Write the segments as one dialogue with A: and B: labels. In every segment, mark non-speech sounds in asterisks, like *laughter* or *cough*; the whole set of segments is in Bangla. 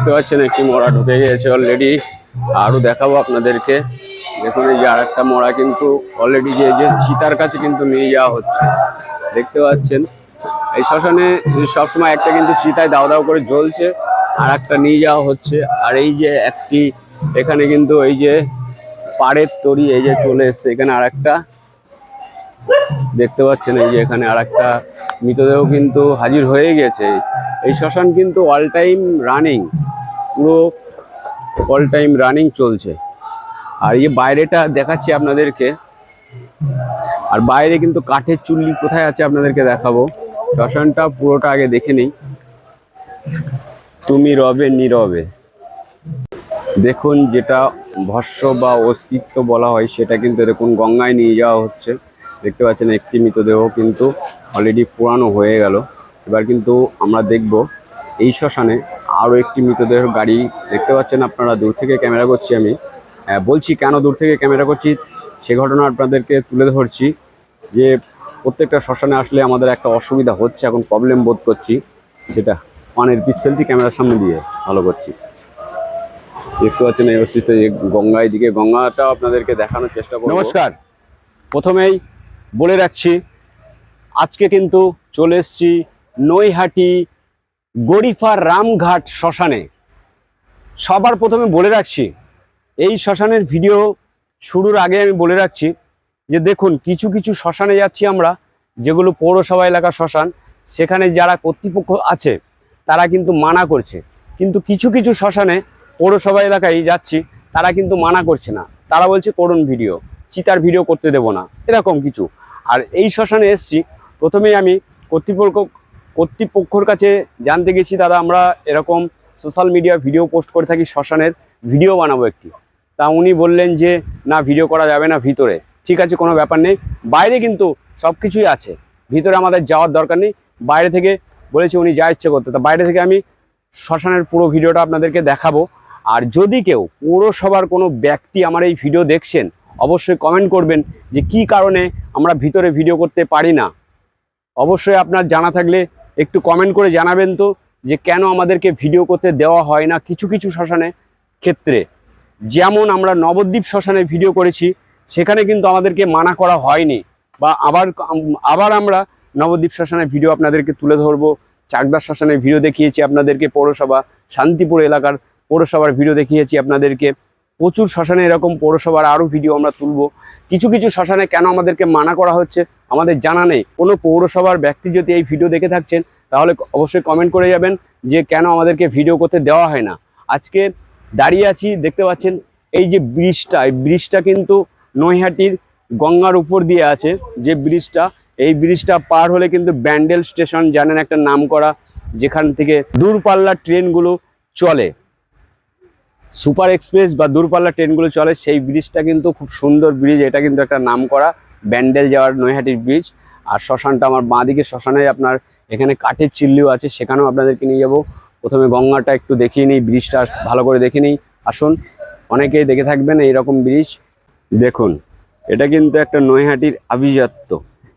A: দেখতে পাচ্ছেন, একটি মরা ঢুকে গিয়েছে অলরেডি আরও দেখাবো আপনাদেরকে। দেখুন, এই যে আর একটা মরা কিন্তু অলরেডি যে যে চিতার কাছে কিন্তু নিয়ে যাওয়া হচ্ছে। দেখতে পাচ্ছেন, এই শ্মশানে সবসময় একটা কিন্তু চিতায় দাও দাও করে জ্বলছে আর একটা নিয়ে যাওয়া হচ্ছে। আর এই যে একটি, এখানে কিন্তু এই যে পাড়ের তরি এই যে চলে এসছে, এখানে আর একটা দেখতে পাচ্ছেন, এই যে এখানে আর একটা মৃতদেহ কিন্তু হাজির হয়ে গেছে। এই শ্মশান কিন্তু অল টাইম রানিং পুরো অল টাইম রানিং চলছে। আর এই বাইরেটা দেখাচ্ছি আপনাদেরকে। আর বাইরে কিন্তু কাঠের চুল্লি কোথায় আছে আপনাদেরকে দেখাবো। শ্মশানটা পুরোটা আগে দেখে নিই। তুমি রবে নীরবে। দেখুন যেটা ভস্য বা অস্তিত্ব বলা হয়, সেটা কিন্তু দেখুন গঙ্গায় নিয়ে যাওয়া হচ্ছে। দেখতে পাচ্ছেন একটি মৃতদেহ কিন্তু অলরেডি পুরানো হয়ে গেল। এবার কিন্তু আমরা দেখব এই শ্মশানে আরও একটি মৃতদেহ গাড়ি দেখতে পাচ্ছেন আপনারা দূর থেকে ক্যামেরা করছি আমি। বলছি কেন দূর থেকে ক্যামেরা করছি সে ঘটনা আপনাদেরকে তুলে ধরছি যে প্রত্যেকটা শ্মশানে আসলে আমাদের একটা অসুবিধা হচ্ছে এখন প্রবলেম বোধ করছি। সেটা পানের পিস ফেলছি ক্যামেরার সামনে দিয়ে ভালো করছিস দেখতে পাচ্ছেন এই অবস্থিত গঙ্গা দিকে গঙ্গাটা আপনাদেরকে দেখানোর চেষ্টা করব। নমস্কার। প্রথমেই বলে রাখছি আজকে কিন্তু চলে এসেছি নৈহাটি গরিফা রামঘাট শ্মশানে। সবার প্রথমে বলে রাখছি, এই শ্মশানের ভিডিও শুরুর আগে আমি বলে রাখছি যে দেখুন, কিছু কিছু শ্মশানে যাচ্ছি আমরা, যেগুলো পৌরসভা এলাকা শ্মশান, সেখানে যারা কর্তৃপক্ষ আছে, তারা কিন্তু মানা করছে। কিন্তু কিছু কিছু শ্মশানে পৌরসভা এলাকায় যাচ্ছি, তারা কিন্তু মানা করছে না। তারা বলছে, করুন ভিডিও, চিতার ভিডিও করতে দেবো না। এরকম কিছু। আর এই শ্মশানে এসছি, প্রথমেই আমি কর্তৃপক্ষ কর্তৃপক্ষর কাছে জানতে গেছি, দাদা আমরা এরকম সোশ্যাল মিডিয়া ভিডিও পোস্ট করে থাকি শ্মশানের ভিডিও বানাবো একটি। তা উনি বললেন যে, না ভিডিও করা যাবে না ভিতরে। ঠিক আছে, কোনো ব্যাপার নেই। বাইরে কিন্তু সব কিছুই আছে। ভিতরে আমাদের যাওয়ার দরকার নেই। বাইরে থেকে বলেছে উনি যা ইচ্ছে করতে। তা বাইরে থেকে আমি শ্মশানের পুরো ভিডিওটা আপনাদেরকে দেখাবো। আর যদি কেউ পৌরসভার কোনো ব্যক্তি আমার এই ভিডিও দেখছেন, অবশ্যই কমেন্ট করবেন যে, কি কারণে আমরা ভিতরে ভিডিও করতে পারি না? অবশ্যই আপনার জানা থাকলে একটু কমেন্ট করে জানাবেন তো যে কেন আমাদেরকে ভিডিও করতে দেওয়া হয় না কিছু কিছু শ্মশানে ক্ষেত্রে। যেমন আমরা নবদ্বীপ শ্মশানে ভিডিও করেছি, সেখানে কিন্তু আমাদেরকে মানা করা হয়নি। বা আবার আবার আমরা নবদ্বীপ শ্মশানের ভিডিও আপনাদেরকে তুলে ধরবো। চাকদা শ্মশানের ভিডিও দেখিয়েছি আপনাদেরকে, পৌরসভা, শান্তিপুর এলাকার পৌরসভার ভিডিও দেখিয়েছি আপনাদেরকে। প্রচুর শ্মশানে এরকম পৌরসভার আরও ভিডিও আমরা তুলবো। কিছু কিছু শ্মশানে কেন আমাদেরকে মানা করা হচ্ছে আমাদের জানা নেই। কোনো পৌরসভার ব্যক্তি যদি এই ভিডিও দেখে থাকছেন, তাহলে অবশ্যই কমেন্ট করে যাবেন যে কেন আমাদেরকে ভিডিও করতে দেওয়া হয় না। আজকে দাঁড়িয়ে আছি, দেখতে পাচ্ছেন, এই যে ব্রিজটা, এই ব্রিজটা কিন্তু নৈহাটির গঙ্গার উপর দিয়ে আছে। যে ব্রিজটা, এই ব্রিজটা পার হলে কিন্তু ব্যান্ডেল স্টেশন জানেন একটা নাম করা যেখান থেকে দূরপাল্লার ট্রেনগুলো চলে। সুপার এক্সপ্রেস বা দূরপাল্লার ট্রেনগুলো চলে, সেই ব্রিজটা কিন্তু খুব সুন্দর ব্রিজ, এটা কিন্তু একটা নাম করা ব্যান্ডেল যাওয়ার নৈহাটির ব্রিজ আর শ্মশানটা আমার বাঁদিকে শ্মশানে আপনার এখানে কাঠের চিল্লিও আছে, সেখানেও আপনাদেরকে নিয়ে যাব। প্রথমে গঙ্গাটা একটু দেখিয়ে নিই ব্রিজটা ভালো করে দেখে নিই। আসুন, অনেকেই দেখে থাকবেন এইরকম ব্রিজ দেখুন, এটা কিন্তু একটা নৈহাটির আভিজাত্য।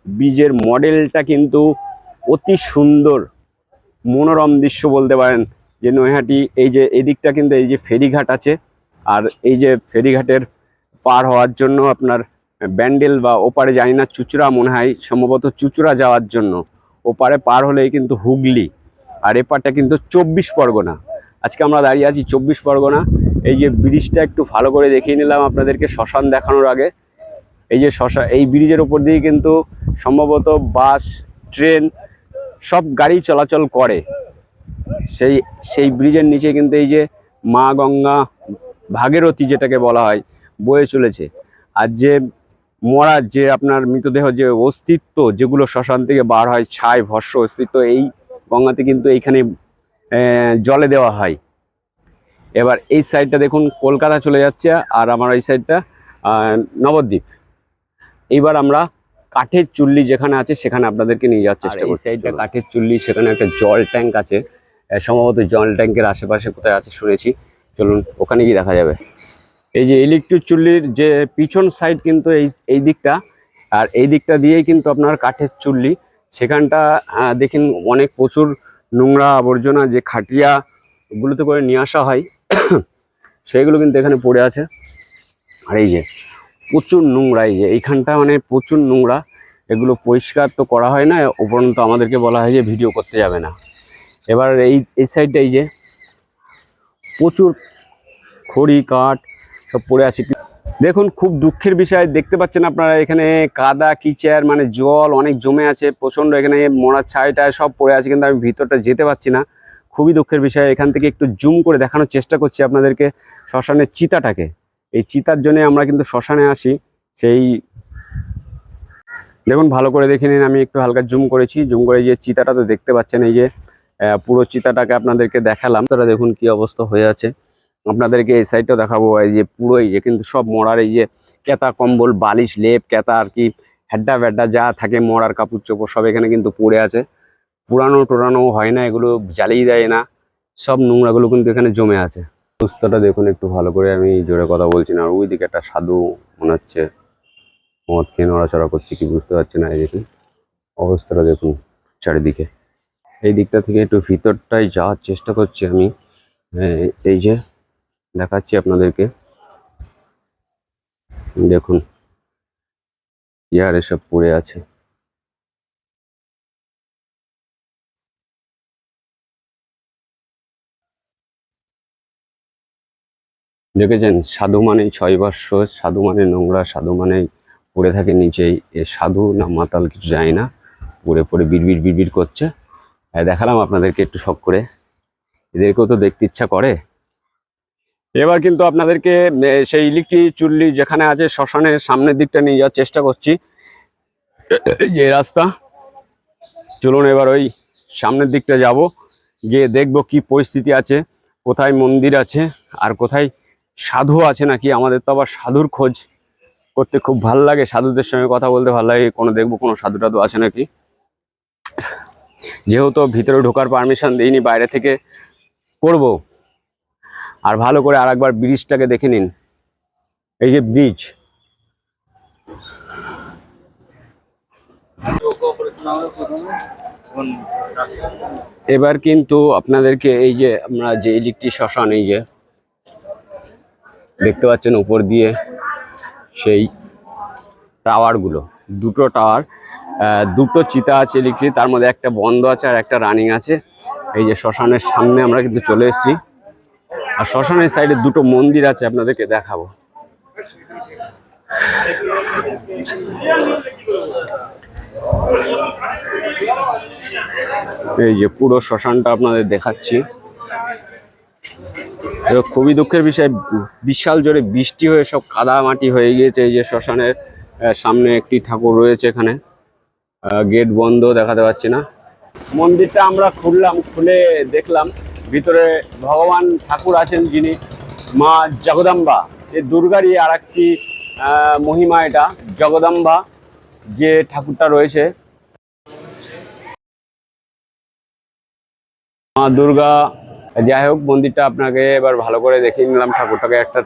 A: ব্রিজের মডেলটা কিন্তু অতি সুন্দর, মনোরম দৃশ্য বলতে পারেন। যে নৈহাটি, এই যে এদিকটা কিন্তু এই যে ফেরিঘাট আছে, আর এই যে ফেরিঘাটের পার হওয়ার জন্য আপনার ব্যান্ডেল বা ওপারে জানি না, চুচুড়া মনে হয়, সম্ভবত চুচুড়া যাওয়ার জন্য। ওপারে পার হলেই কিন্তু হুগলি, আর এপারটা কিন্তু চব্বিশ পরগনা। আজকে আমরা দাঁড়িয়ে আছি চব্বিশ পরগনা। এই যে ব্রিজটা একটু ভালো করে দেখিয়ে নিলাম আপনাদেরকে শ্মশান দেখানোর আগে। এই যে শ্মশান এই ব্রিজের ওপর দিয়ে কিন্তু সম্ভবত বাস, ট্রেন, সব গাড়ি চলাচল করে। সেই সেই ব্রিজের নিচে কিন্তু এই যে মা গঙ্গা ভাগীরথী যেটাকে বলা হয়, বয়ে চলেছে। আর যে মরা যে আপনার মৃতদেহ যে অস্তিত্ব যেগুলো শ্মশান থেকে বার হয় ছাই ভস্য অস্তিত্ব এই গঙ্গাতে কিন্তু এইখানে জলে দেওয়া হয়। এবার এই সাইডটা দেখুন কলকাতা চলে যাচ্ছে আর আমার এই সাইডটা নবদ্বীপ। এইবার আমরা কাঠের চুল্লি যেখানে আছে সেখানে আপনাদেরকে নিয়ে যাওয়ার চেষ্টা করছি। সাইডটা কাঠের চুল্লি সেখানে একটা জল ট্যাঙ্ক আছে। সম্ভবত জল ট্যাঙ্কের আশেপাশে কোথায় আছে শুনেছি। চলুন ওখানে গিয়ে দেখা যাবে। এই যে ইলেকট্রিক চুল্লির যে পিছন সাইড কিন্তু এই এই দিকটা, আর এই দিকটা দিয়েই কিন্তু আপনার কাঠের চুল্লি। সেখানটা দেখেন অনেক প্রচুর নোংরা আবর্জনা, যে খাটিয়া ওগুলোতে করে নিয়ে আসা হয়। *coughs* সেইগুলো কিন্তু এখানে পড়ে আছে। আর এই যে প্রচুর নোংরা, এই যে এইখানটা মানে প্রচুর নোংরা। এগুলো পরিষ্কার তো করা হয় না, উপরন্ত আমাদেরকে বলা হয় যে ভিডিও করতে যাবে না। এবার এই এই সাইডটা এই যে প্রচুর খড়ি, কাঠ সব পড়ে আছে। দেখুন, খুব দুঃখের বিষয়। দেখতে পাচ্ছেন আপনারা এখানে কাদা কিচার মানে জল, অনেক জমে আছে। প্রচণ্ড এখানে মরার ছাইটায় সব পড়ে আছে, কিন্তু আমি ভিতরটা যেতে পারছি না। খুবই দুঃখের বিষয়। এখান থেকে একটু জুম করে দেখানোর চেষ্টা করছি আপনাদেরকে শ্মশানের চিতাটাকে। এই চিতার জন্য আমরা কিন্তু শ্মশানে আসি। সেই দেখুন, ভালো করে দেখে নিন, আমি একটু হালকা জুম করেছি। জুম করে যে চিতাটা তো দেখতে পাচ্ছেন, এই যে পুরো চিতাটাকে আপনাদেরকে দেখালাম। তারা দেখুন কি অবস্থা হয়ে আছে। আপনাদেরকে এই সাইডটা দেখাবো, এই যে পুরো এই যে কিন্তু সব মরার এই যে কেতা, কম্বল, বালিশ, লেপ, কেতা আর কি হ্যাড্ডা ব্যাড্ডা যা থাকে মরার কাপড় চোপড় সব এখানে কিন্তু পড়ে আছে। পুরানো টোরানো হয় না, এগুলো জ্বালিয়ে দেয় না, সব নোংরাগুলো কিন্তু এখানে জমে আছে। অবস্থাটা দেখুন একটু ভালো করে, আমি জোরে কথা বলছি না, আর ওইদিকে একটা সাধু মনে হচ্ছে মদ খেয়ে নড়াচড়া করছে কি বুঝতে পারছি না, এই দেখুন, অবস্থাটা দেখুন চারিদিকে। এই দিকটা থেকে একটু ভিতরটায় যাওয়ার চেষ্টা করছি আমি এই যে দেখাচ্ছি আপনাদেরকে। দেখুন ইয়ার এসব পড়ে আছে। দেখেছেন, সাধু মানে ছয় বাস্য সাধু মানে নোংরা, সাধু মানেই পড়ে থাকে নিচেই এ সাধু না মাতাল কিছু যায় না, পড়ে পড়ে বিড়বিড় বিড়বিড় করছে। হ্যাঁ দেখালাম আপনাদেরকে একটু শখ করে। এদেরকেও তো দেখতে ইচ্ছা করে। এবার কিন্তু আপনাদেরকে সেই ইলেকট্রিক চুল্লি যেখানে আছে শ্মশানের সামনের দিকটা নিয়ে যাওয়ার চেষ্টা করছি। যে রাস্তা। চলুন এবার ওই সামনের দিকটা যাব। গিয়ে দেখব কি পরিস্থিতি আছে, কোথায় মন্দির আছে, আর কোথায় সাধু আছে নাকি। আমাদের তো আবার সাধুর খোঁজ। করতে খুব ভালো লাগে, সাধুদের সঙ্গে কথা বলতে ভালো লাগে। কোনো দেখব কোনো সাধু টাধু আছে নাকি। যেহেতু ভিতরে ঢোকার পারমিশন দিইনি, বাইরে থেকে করব। আর ভালো করে আরেকবার ব্রিজটাকে দেখে নিন। এই যে ব্রিজ। এবার কিন্তু আপনাদেরকে এই যে আমরা যে ইলেকট্রিক শ্মশান, এই যে দেখতে পাচ্ছেন উপর দিয়ে সেই টাওয়ারগুলো। দুটো টাওয়ার দুটো চিতা আছে ইলেকট্রিক তার মধ্যে একটা বন্ধ আছে আর একটা রানিং আছে। এই যে শ্মশানের সামনে আমরা কিন্তু চলে এসেছি। আর শ্মশানের সাইডে দুটো মন্দির আছে, আপনাদেরকে দেখাবো। এই যে পুরো শ্মশানটা আপনাদের দেখাচ্ছি। খুবই দুঃখের বিষয়, বিশাল জোরে বৃষ্টি হয়ে সব কাদা মাটি হয়ে গিয়েছে এই যে শ্মশানের সামনে একটি ঠাকুর রয়েছে এখানে। গেট বন্ধ দেখাতে পাচ্ছি না। মন্দিরটা আমরা খুললাম, খুলে দেখলাম। ভিতরে ভগবান ঠাকুর আছেন যিনি, মা জগদম্বা। এই দুর্গারই আর একটি মহিমা এটা, জগদম্বা, যে ঠাকুরটা রয়েছে। মা দুর্গা, যাই হোক, মন্দিরটা আপনাকে এবার ভালো করে দেখিয়ে নিলাম ঠাকুরটাকে। একটা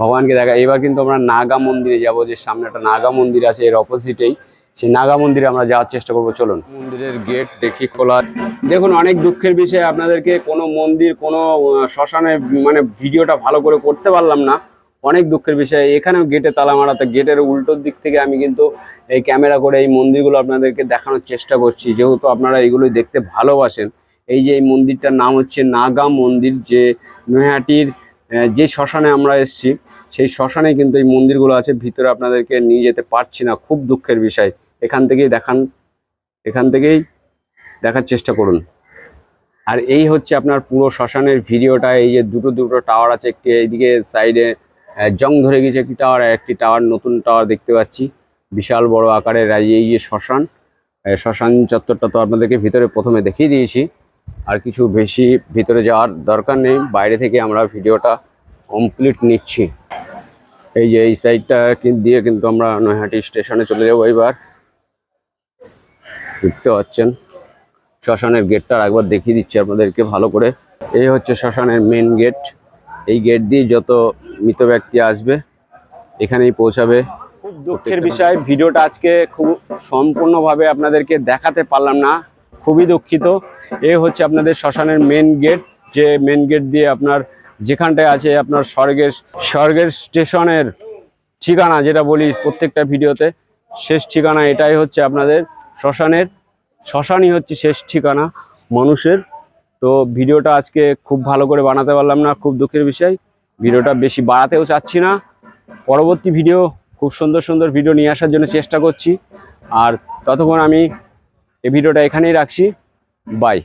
A: ভগবানকে দেখা, এবার কিন্তু আমরা নাগা মন্দিরে যাব, যে সামনে একটা নাগা মন্দির আছে, এর অপোজিটেই সেই নাগা মন্দিরে আমরা যাওয়ার চেষ্টা করব চলুন। মন্দিরের গেট দেখি খোলা। দেখুন অনেক দুঃখের বিষয় আপনাদেরকে কোনো মন্দির কোনো শ্মশানে মানে ভিডিওটা ভালো করে করতে পারলাম না। অনেক দুঃখের বিষয় এখানেও গেটে তালা মারাতে গেটের উল্টোর দিক থেকে আমি কিন্তু এই ক্যামেরা করে এই মন্দিরগুলো আপনাদেরকে দেখানোর চেষ্টা করছি। যেহেতু আপনারা এগুলোই দেখতে ভালোবাসেন এই যে এই মন্দিরটার নাম হচ্ছে নাগা মন্দির যে নৈহাটির যে শ্মশানে আমরা এসেছি সেই শ্মশানে কিন্তু এই মন্দিরগুলো আছে ভিতরে আপনাদেরকে নিয়ে যেতে পারছি না খুব দুঃখের বিষয়। এখান থেকেই দেখান, এখান থেকেই দেখার চেষ্টা করুন। আর এই হচ্ছে আপনার পুরো শ্মশানের ভিডিওটা, এই যে দুটো দুটো টাওয়ার আছে, একটি এইদিকে সাইডে জং ধরে গেছে একটি টাওয়ার আর একটি টাওয়ার নতুন টাওয়ার দেখতে পাচ্ছি। বিশাল বড় আকারের এই যে শ্মশান শ্মশান চত্বরটা তো আপনাদেরকে ভিতরে প্রথমে দেখিয়ে দিয়েছি। আর কিছু বেশি ভিতরে যাওয়ার দরকার নেই, বাইরে থেকে আমরা ভিডিওটা কমপ্লিট নিচ্ছি। এই যে এই সাইডটা দিয়ে কিন্তু আমরা নৈহাটি স্টেশনে চলে যাব এবার দেখতে পাচ্ছেন। শ্মশানের গেটটা একবার দেখিয়ে দিচ্ছি আপনাদেরকে ভালো করে। এই হচ্ছে শ্মশানের মেন গেট এই গেট দিয়ে যত মৃত ব্যক্তি আসবে এখানেই পৌঁছাবে। খুব দুঃখের বিষয়। ভিডিওটা আজকে খুব সম্পূর্ণভাবে আপনাদেরকে দেখাতে পারলাম না। খুবই দুঃখিত। এ হচ্ছে আপনাদের শ্মশানের মেন গেট যে মেন গেট দিয়ে আপনার যেখানটায় আছে আপনার স্বর্গের স্বর্গের স্টেশনের ঠিকানা যেটা বলি প্রত্যেকটা ভিডিওতে শেষ ঠিকানা এটাই হচ্ছে আপনাদের। শ্মশানের, শ্মশানই হচ্ছে শেষ ঠিকানা মানুষের। তো ভিডিওটা আজকে খুব ভালো করে বানাতে পারলাম না, খুব দুঃখের বিষয়। ভিডিওটা বেশি বাড়াতেও চাচ্ছি না। পরবর্তী ভিডিও, খুব সুন্দর সুন্দর ভিডিও নিয়ে আসার জন্য চেষ্টা করছি। আর ততক্ষণ আমি এই ভিডিওটা এখানেই রাখছি। বাই।